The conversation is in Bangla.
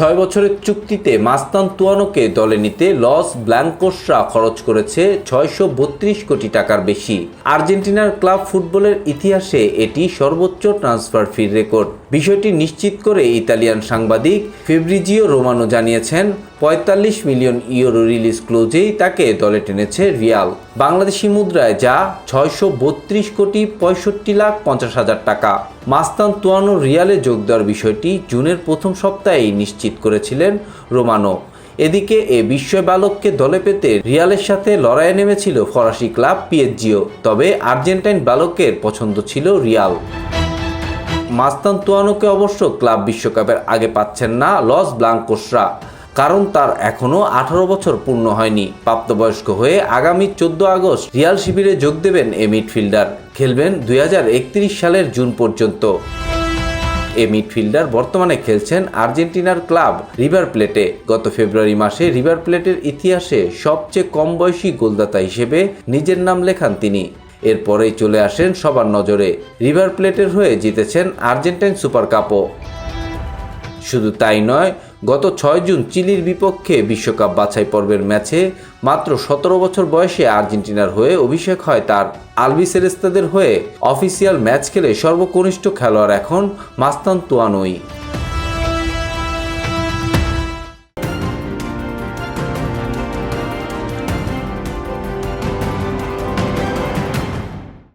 ছয় বছরের চুক্তিতে মাস্তান তুয়ানোকে দলে নিতে লস ব্ল্যাঙ্কোসরা খরচ করেছে ছয়শো বত্রিশ কোটি টাকার বেশি। আর্জেন্টিনার ক্লাব ফুটবলের ইতিহাসে এটি সর্বোচ্চ ট্রান্সফার ফির রেকর্ড। বিষয়টি নিশ্চিত করে ইতালিয়ান সাংবাদিক ফেব্রিজিও রোমানো জানিয়েছেন পঁয়তাল্লিশ মিলিয়ন ইউরো রিলিজ ক্লোজেই তাকে দলে টেনেছে রিয়াল। বাংলাদেশি মুদ্রায় যা ছয়শো বত্রিশ কোটি পঁয়ষট্টি লাখ পঞ্চাশ হাজার টাকা। মাস্তান তুয়ানো রিয়ালে যোগ দেওয়ার বিষয়টি জুনের প্রথম সপ্তাহেই নিশ্চিত করেছিলেন রোমানো। এদিকে এ বিস্ময় বালককে দলে পেতে রিয়ালের সাথে লড়াইয়ে নেমেছিল ফরাসি ক্লাব পিএসজিও, তবে আর্জেন্টাইন বালকের পছন্দ ছিল রিয়াল। মাস্তান তুয়ানোকে অবশ্য ক্লাব বিশ্বকাপের আগে পাচ্ছেন না লস ব্লাঙ্কোসরা। কারণ তার এখনও আঠারো বছর পূর্ণ হয়নি। প্রাপ্তবয়স্ক হয়ে আগামী চোদ্দ আগস্ট রিয়াল শিবিরে যোগ দেবেন এ মিডফিল্ডার। খেলবেন দুই সালের জুন পর্যন্ত। এ মিডফিল্ডার বর্তমানে খেলছেন আর্জেন্টিনার ক্লাব রিভার প্লেটে। গত ফেব্রুয়ারি মাসে রিভার প্লেটের ইতিহাসে সবচেয়ে কম বয়সী গোলদাতা হিসেবে নিজের নাম লেখান তিনি। এরপরেই চলে আসেন সবার নজরে। রিভার প্লেটের হয়ে জিতেছেন আর্জেন্টাইন সুপার কাপও। শুধু তাই নয় গত ছয় জুন চিলির বিপক্ষে বিশ্বকাপ বাছাই পর্বের ম্যাচে মাত্র সতেরো বছর বয়সে আর্জেন্টিনার হয়ে অভিষেক হয় তার আলবি সেরেস্তাদের হয়ে অফিসিয়াল ম্যাচ খেলে সর্বকনিষ্ঠ খেলোয়াড় এখন মাস্তান তুয়ানোই